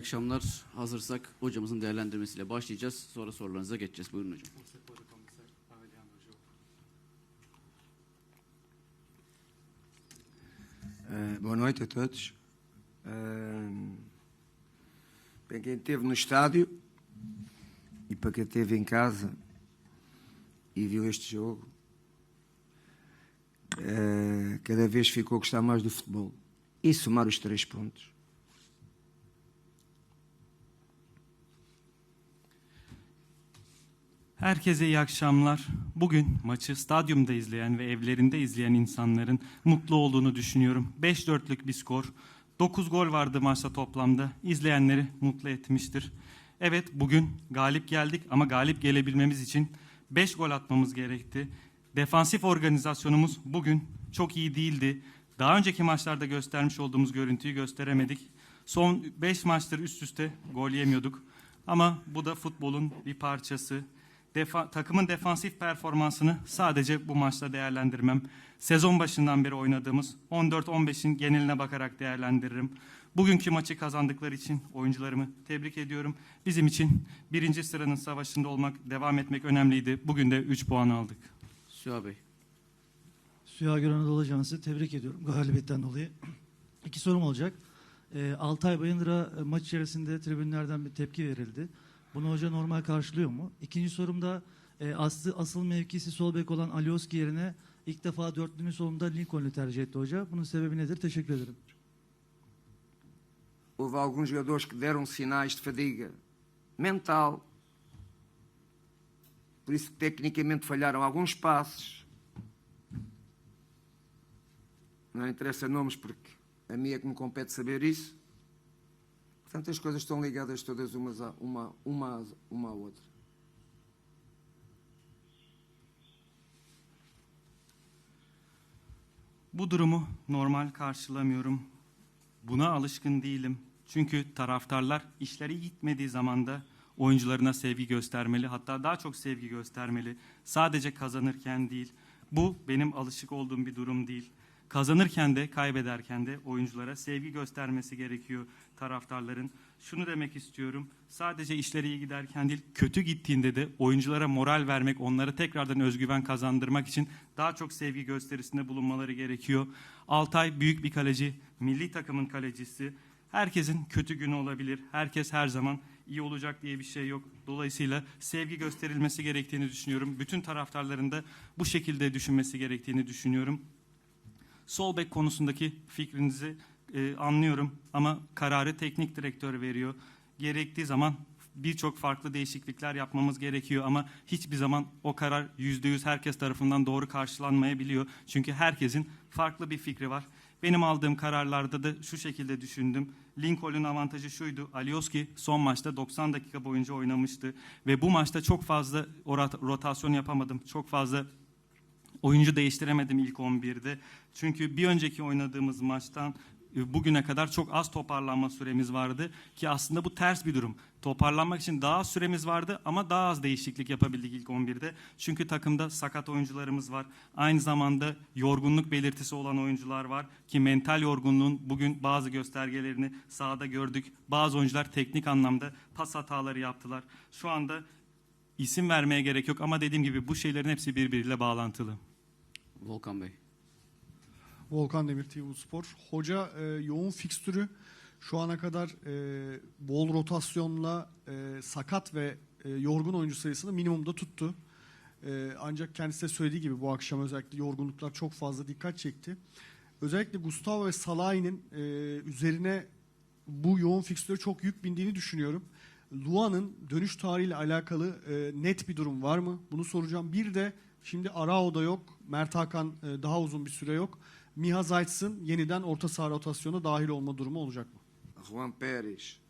akşamlar. Hazırsak hocamızın değerlendirmesiyle başlayacağız. Sonra sorularınıza geçeceğiz. Buyurun hocam. Eh, boa noite a todos. Eh, para quem esteve no estádio e para quem esteve em casa e viu este jogo, eh, cada vez ficou a gostar mais do futebol. E somar os três pontos. Herkese iyi akşamlar. Bugün maçı stadyumda izleyen ve evlerinde izleyen insanların mutlu olduğunu düşünüyorum. 5-4'lük bir skor. 9 gol vardı maçta toplamda. İzleyenleri mutlu etmiştir. Evet bugün galip geldik ama galip gelebilmemiz için 5 gol atmamız gerekti. Defansif organizasyonumuz bugün çok iyi değildi. Daha önceki maçlarda göstermiş olduğumuz görüntüyü gösteremedik. Son 5 maçtır üst üste gol yemiyorduk. Ama bu da futbolun bir parçası. Defa- takımın defansif performansını sadece bu maçta değerlendirmem. Sezon başından beri oynadığımız 14-15'in geneline bakarak değerlendiririm. Bugünkü maçı kazandıkları için oyuncularımı tebrik ediyorum. Bizim için birinci sıranın savaşında olmak, devam etmek önemliydi. Bugün de 3 puan aldık. Süha Bey. Suya Gül Anadolu Ajansı tebrik ediyorum galibiyetten dolayı. İki sorum olacak. E, Altay Bayındır'a e, maç içerisinde tribünlerden bir tepki verildi. Bunu hoca normal karşılıyor mu? İkinci e, aslı, asıl mevkisi sol bek olan Alioski yerine ilk defa dörtlünün solunda Lincoln'u tercih etti hoca. Bunun sebebi nedir? Teşekkür ederim. Houve alguns jogadores que deram sinais de fadiga mental. Por isso, tecnicamente, falharam alguns passos. Não interessa nomes porque a mim é que me compete saber isso. Portanto, as coisas estão ligadas todas umas a, uma, uma, uma à outra. Bu durumu normal karşılamıyorum. Buna alışkın değilim. Çünkü taraftarlar işleri gitmediği zaman da oyuncularına sevgi göstermeli. Hatta daha çok sevgi göstermeli. Sadece kazanırken değil. Bu benim alışık olduğum bir durum değil. Kazanırken de kaybederken de oyunculara sevgi göstermesi gerekiyor taraftarların. Şunu demek istiyorum. Sadece işleri iyi giderken değil, kötü gittiğinde de oyunculara moral vermek, onlara tekrardan özgüven kazandırmak için daha çok sevgi gösterisinde bulunmaları gerekiyor. Altay büyük bir kaleci, milli takımın kalecisi. Herkesin kötü günü olabilir. Herkes her zaman iyi olacak diye bir şey yok. Dolayısıyla sevgi gösterilmesi gerektiğini düşünüyorum. Bütün taraftarların da bu şekilde düşünmesi gerektiğini düşünüyorum. Sol bek konusundaki fikrinizi e, anlıyorum ama kararı teknik direktör veriyor. Gerektiği zaman birçok farklı değişiklikler yapmamız gerekiyor ama hiçbir zaman o karar yüzde yüz herkes tarafından doğru karşılanmayabiliyor. Çünkü herkesin farklı bir fikri var. Benim aldığım kararlarda da şu şekilde düşündüm. Lincoln'un avantajı şuydu. Alioski son maçta 90 dakika boyunca oynamıştı ve bu maçta çok fazla rotasyon yapamadım. Çok fazla oyuncu değiştiremedim ilk 11'de. Çünkü bir önceki oynadığımız maçtan e, bugüne kadar çok az toparlanma süremiz vardı ki aslında bu ters bir durum. Toparlanmak için daha az süremiz vardı ama daha az değişiklik yapabildik ilk 11'de. Çünkü takımda sakat oyuncularımız var. Aynı zamanda yorgunluk belirtisi olan oyuncular var ki mental yorgunluğun bugün bazı göstergelerini sahada gördük. Bazı oyuncular teknik anlamda pas hataları yaptılar. Şu anda isim vermeye gerek yok ama dediğim gibi bu şeylerin hepsi birbiriyle bağlantılı. Volkan Bey. Volkan Demir TV Spor. Hoca e, yoğun fikstürü şu ana kadar e, bol rotasyonla e, sakat ve e, yorgun oyuncu sayısını minimumda tuttu. E, ancak kendisi de söylediği gibi bu akşam özellikle yorgunluklar çok fazla dikkat çekti. Özellikle Gustavo ve Salah'ın e, üzerine bu yoğun fikstüre çok yük bindiğini düşünüyorum. Luan'ın dönüş tarihiyle alakalı e, net bir durum var mı? Bunu soracağım. Bir de şimdi Arao'da yok. Mert Hakan e, daha uzun bir süre yok. Miha Zayt'sın yeniden orta saha rotasyona dahil olma durumu olacak mı? Juan Pérez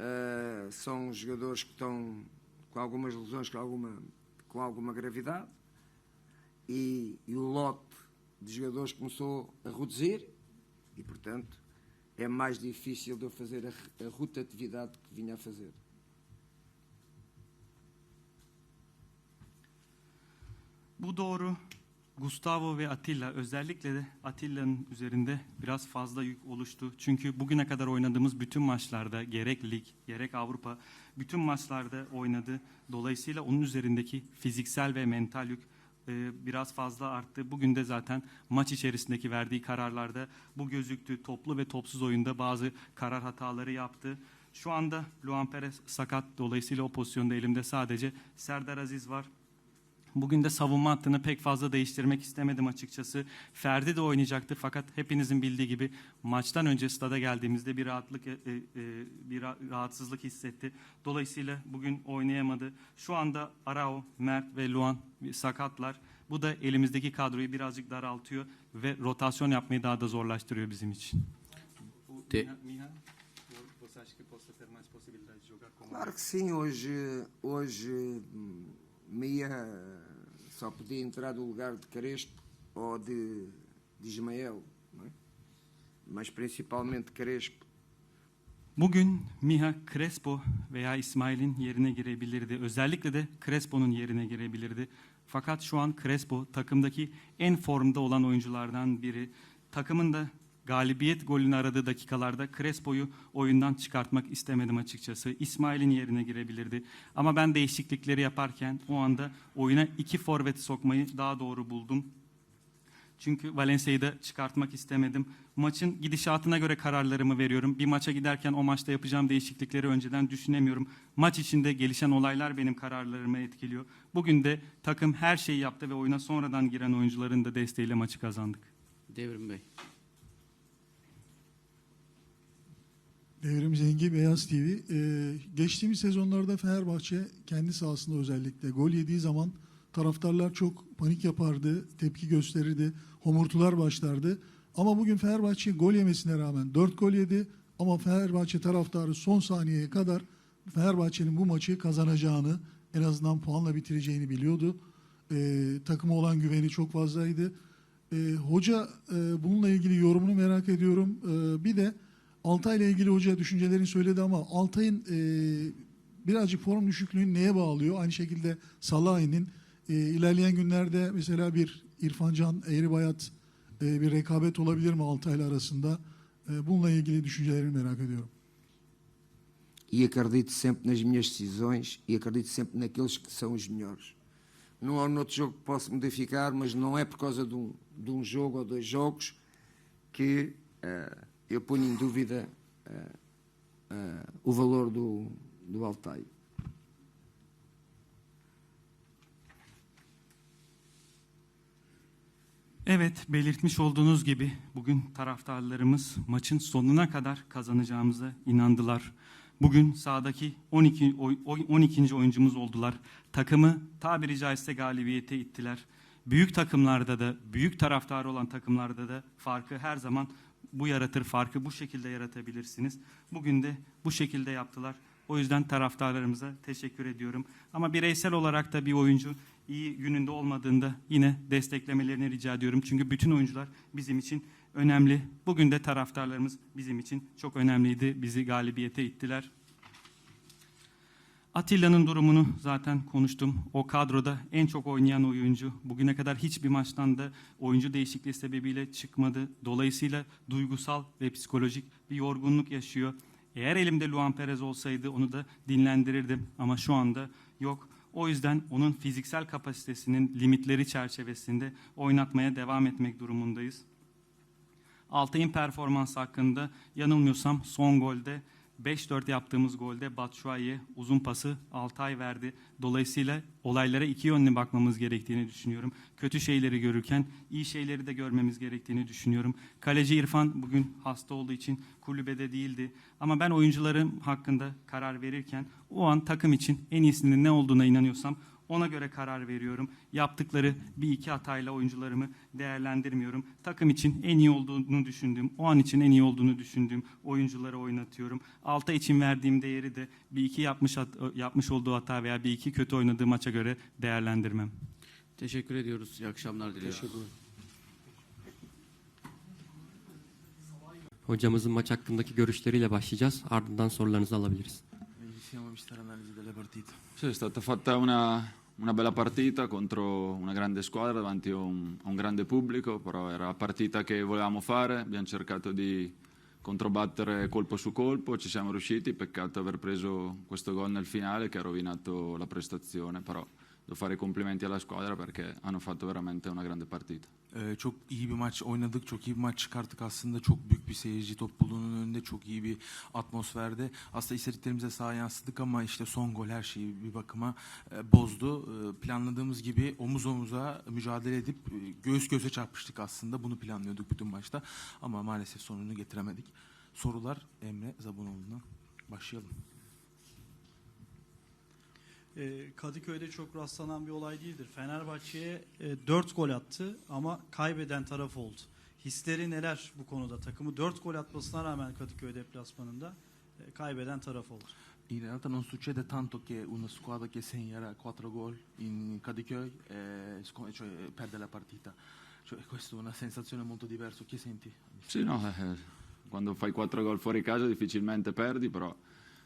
eh, são jogadores que estão com algumas lesões, com alguma, com alguma gravidade, e, e o lote de jogadores começou a reduzir, e portanto é mais difícil de eu fazer a, a rotatividade que vinha a fazer. Bu doğru. Gustavo ve Atilla özellikle de Atilla'nın üzerinde biraz fazla yük oluştu. Çünkü bugüne kadar oynadığımız bütün maçlarda gerek lig gerek Avrupa bütün maçlarda oynadı. Dolayısıyla onun üzerindeki fiziksel ve mental yük e, biraz fazla arttı. Bugün de zaten maç içerisindeki verdiği kararlarda bu gözüktü. Toplu ve topsuz oyunda bazı karar hataları yaptı. Şu anda Luan Perez sakat. Dolayısıyla o pozisyonda elimde sadece Serdar Aziz var. Bugün de savunma hattını pek fazla değiştirmek istemedim açıkçası. Ferdi de oynayacaktı fakat hepinizin bildiği gibi maçtan önce stada geldiğimizde bir rahatlık e, e, bir ra- rahatsızlık hissetti. Dolayısıyla bugün oynayamadı. Şu anda Arao, Mert ve Luan sakatlar. Bu da elimizdeki kadroyu birazcık daraltıyor ve rotasyon yapmayı daha da zorlaştırıyor bizim için. De- Claro que sim, hoje, hoje Mia só podia entrar no lugar de Crespo ou de, de Ismael, é? mas principalmente Crespo. Bugün Miha Crespo veya İsmail'in yerine girebilirdi. Özellikle de Crespo'nun yerine girebilirdi. Fakat şu an Crespo takımdaki en formda olan oyunculardan biri. Takımın da galibiyet golünü aradığı dakikalarda Crespo'yu oyundan çıkartmak istemedim açıkçası. İsmail'in yerine girebilirdi. Ama ben değişiklikleri yaparken o anda oyuna iki forveti sokmayı daha doğru buldum. Çünkü Valencia'yı da çıkartmak istemedim. Maçın gidişatına göre kararlarımı veriyorum. Bir maça giderken o maçta yapacağım değişiklikleri önceden düşünemiyorum. Maç içinde gelişen olaylar benim kararlarımı etkiliyor. Bugün de takım her şeyi yaptı ve oyuna sonradan giren oyuncuların da desteğiyle maçı kazandık. Devrim Bey. Devrim Zengi Beyaz TV. Ee, geçtiğimiz sezonlarda Fenerbahçe kendi sahasında özellikle gol yediği zaman taraftarlar çok panik yapardı, tepki gösterirdi, homurtular başlardı. Ama bugün Fenerbahçe gol yemesine rağmen 4 gol yedi ama Fenerbahçe taraftarı son saniyeye kadar Fenerbahçe'nin bu maçı kazanacağını, en azından puanla bitireceğini biliyordu. Ee, takıma olan güveni çok fazlaydı. Ee, hoca e, bununla ilgili yorumunu merak ediyorum. Ee, bir de Altay'la ilgili hoca düşüncelerini söyledi ama Altay'ın e, birazcık form düşüklüğünü neye bağlıyor? Aynı şekilde Salah'ın e, ilerleyen günlerde mesela bir İrfan Can, Eğri Bayat e, bir rekabet olabilir mi Altay'la arasında? E, bununla ilgili düşüncelerini merak ediyorum. E acredito sempre nas minhas decisões e acredito sempre naqueles que são os melhores. Não há um jogo que posso modificar, mas não é por causa de um, de um jogo ou dois jogos que eh, eu ponho em dúvida eh, eh, o valor do, do Altai. Evet, belirtmiş olduğunuz gibi bugün taraftarlarımız maçın sonuna kadar kazanacağımıza inandılar. Bugün sahadaki 12 oy- oy- 12. oyuncumuz oldular. Takımı tabiri caizse galibiyete ittiler. Büyük takımlarda da, büyük taraftarı olan takımlarda da farkı her zaman bu yaratır. Farkı bu şekilde yaratabilirsiniz. Bugün de bu şekilde yaptılar. O yüzden taraftarlarımıza teşekkür ediyorum. Ama bireysel olarak da bir oyuncu iyi gününde olmadığında yine desteklemelerini rica ediyorum. Çünkü bütün oyuncular bizim için önemli. Bugün de taraftarlarımız bizim için çok önemliydi. Bizi galibiyete ittiler. Atilla'nın durumunu zaten konuştum. O kadroda en çok oynayan oyuncu. Bugüne kadar hiçbir maçtan da oyuncu değişikliği sebebiyle çıkmadı. Dolayısıyla duygusal ve psikolojik bir yorgunluk yaşıyor. Eğer elimde Luan Perez olsaydı onu da dinlendirirdim ama şu anda yok. O yüzden onun fiziksel kapasitesinin limitleri çerçevesinde oynatmaya devam etmek durumundayız. Altay'ın performansı hakkında yanılmıyorsam son golde 5-4 yaptığımız golde Batshuayi'ye uzun pası Altay verdi. Dolayısıyla olaylara iki yönlü bakmamız gerektiğini düşünüyorum. Kötü şeyleri görürken iyi şeyleri de görmemiz gerektiğini düşünüyorum. Kaleci İrfan bugün hasta olduğu için kulübede değildi. Ama ben oyuncularım hakkında karar verirken o an takım için en iyisinin ne olduğuna inanıyorsam ona göre karar veriyorum. Yaptıkları bir iki hatayla oyuncularımı değerlendirmiyorum. Takım için en iyi olduğunu düşündüğüm, o an için en iyi olduğunu düşündüğüm oyuncuları oynatıyorum. Alta için verdiğim değeri de bir iki yapmış hat- yapmış olduğu hata veya bir iki kötü oynadığı maça göre değerlendirmem. Teşekkür ediyoruz. İyi akşamlar diliyorum. Hocamızın maç hakkındaki görüşleriyle başlayacağız. Ardından sorularınızı alabiliriz. Delle partite. Sì, è stata fatta una, una bella partita contro una grande squadra davanti a un, a un grande pubblico, però era la partita che volevamo fare, abbiamo cercato di controbattere colpo su colpo, ci siamo riusciti, peccato aver preso questo gol nel finale che ha rovinato la prestazione, però devo fare i complimenti alla squadra perché hanno fatto veramente una grande partita. Ee, çok iyi bir maç oynadık, çok iyi bir maç çıkarttık aslında. Çok büyük bir seyirci topluluğunun önünde çok iyi bir atmosferde. Aslında istediklerimize saha yansıdık ama işte son gol her şeyi bir bakıma e, bozdu. E, planladığımız gibi omuz omuza mücadele edip e, göğüs göğüse çarpıştık aslında. Bunu planlıyorduk bütün maçta ama maalesef sonunu getiremedik. Sorular Emre Zabunoğlu'na. Başlayalım. Kadıköy'de çok rastlanan bir olay değildir. Fenerbahçe'ye 4 gol attı ama kaybeden taraf oldu. Hisleri neler bu konuda? Takımı 4 gol atmasına rağmen Kadıköy deplasmanında kaybeden taraf oldu. In realtà non succede tanto che una squadra che segna 4 gol in Cadicheu eh, cioè, perde la partita. Cioè, questa è una sensazione molto diversa. Che senti? Sì, no, eh, quando fai quattro gol fuori casa difficilmente perdi, però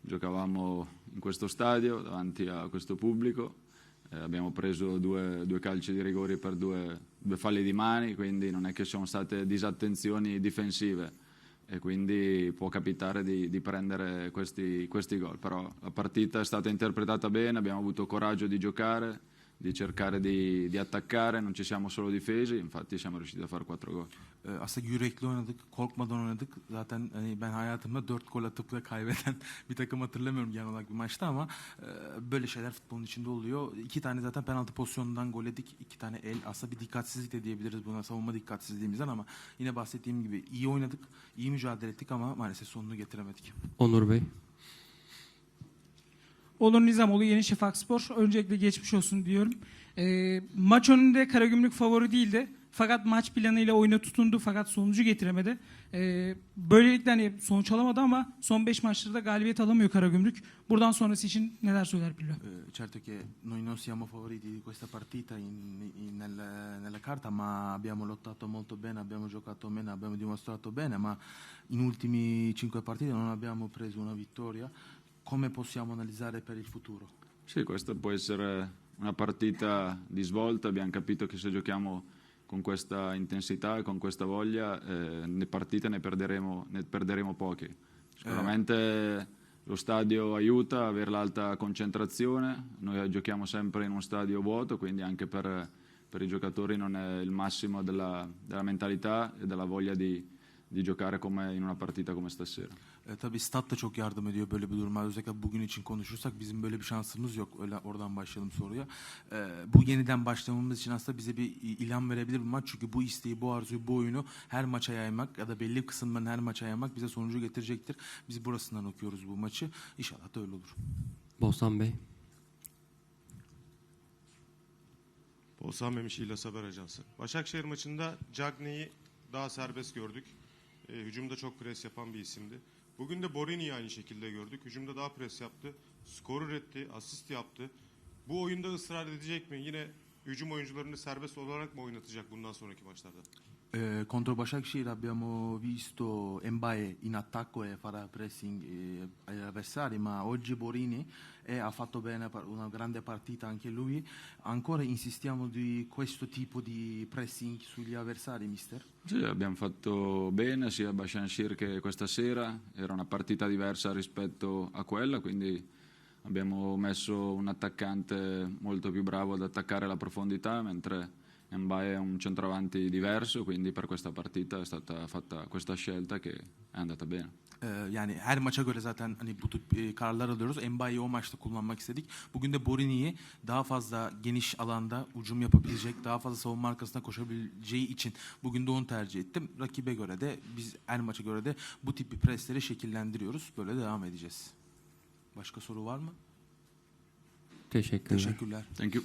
giocavamo in questo stadio davanti a questo pubblico, eh, abbiamo preso due, due calci di rigori per due, due falli di mani, quindi non è che sono state disattenzioni difensive. E quindi può capitare di, di prendere questi, questi gol, però la partita è stata interpretata bene, abbiamo avuto coraggio di giocare, di cercare di, di attaccare, non ci siamo solo difesi, infatti siamo riusciti a fare quattro gol. Ee, aslında yürekli oynadık, korkmadan oynadık. Zaten hani ben hayatımda 4 gol atıp da kaybeden bir takım hatırlamıyorum genel olarak bir maçta ama e, böyle şeyler futbolun içinde oluyor. İki tane zaten penaltı pozisyonundan gol yedik. iki tane el. Aslında bir dikkatsizlik de diyebiliriz buna savunma dikkatsizliğimizden ama yine bahsettiğim gibi iyi oynadık, iyi mücadele ettik ama maalesef sonunu getiremedik. Onur Bey. Onur Nizamoğlu Yeni Şafak Spor. Öncelikle geçmiş olsun diyorum. Ee, maç önünde Karagümrük favori değildi. Fakat maç planıyla oyuna tutundu fakat sonucu getiremedi. Ee, böylelikle hani sonuç alamadı ama son 5 maçta da galibiyet alamıyor Karagümrük. Buradan sonrası için neler söyler Pirlo? Eh, certo che noi non siamo favoriti di questa partita in- in- nella, nella carta, ma abbiamo lottato molto bene, abbiamo giocato bene, abbiamo dimostrato bene, ma in ultimi cinque partite non abbiamo preso una vittoria. Come possiamo analizzare per il futuro? Sì, questa può essere una partita di svolta, abbiamo capito che se giochiamo con questa intensità e con questa voglia, eh, ne partite ne perderemo, ne perderemo poche. Sicuramente lo stadio aiuta a avere l'alta concentrazione, noi giochiamo sempre in uno stadio vuoto, quindi anche per, per i giocatori non è il massimo della, della mentalità e della voglia di, di giocare come in una partita come stasera. E, tabii stat da çok yardım ediyor böyle bir duruma. Özellikle bugün için konuşursak bizim böyle bir şansımız yok. Öyle oradan başlayalım soruya. E, bu yeniden başlamamız için aslında bize bir ilham verebilir bu maç. Çünkü bu isteği, bu arzuyu, bu oyunu her maça yaymak ya da belli kısımdan her maça yaymak bize sonucu getirecektir. Biz burasından okuyoruz bu maçı. İnşallah da öyle olur. Boğazhan Bey. Oğuzhan Memiş İlyas Haber Ajansı. Başakşehir maçında Cagney'i daha serbest gördük. E, hücumda çok pres yapan bir isimdi. Bugün de Borini'yi aynı şekilde gördük. Hücumda daha pres yaptı. Skor üretti, asist yaptı. Bu oyunda ısrar edecek mi? Yine hücum oyuncularını serbest olarak mı oynatacak bundan sonraki maçlarda? Eh, contro Başakşehir abbiamo visto Mbaye in attacco e farà pressing eh, agli avversari, ma oggi Borini eh, ha fatto bene una grande partita anche lui. Ancora insistiamo di questo tipo di pressing sugli avversari, mister? Sì, abbiamo fatto bene sia Bashanshir che questa sera, era una partita diversa rispetto a quella, quindi abbiamo messo un attaccante molto più bravo ad attaccare la profondità, mentre Mbaye è un centravanti diverso, quindi per questa partita è stata fatta questa scelta che è andata bene. Eh, yani her maça göre zaten hani bu tip eh, kararlar alıyoruz. Mbaye'yi o maçta kullanmak istedik. Bugün de Borini'yi daha fazla geniş alanda ucum yapabilecek, daha fazla savunma arkasına koşabileceği için bugün de onu tercih ettim. Rakibe göre de biz her maça göre de bu tip bir presleri şekillendiriyoruz. Böyle devam edeceğiz. Başka soru var mı? Teşekkürler. Teşekkürler. Thank you.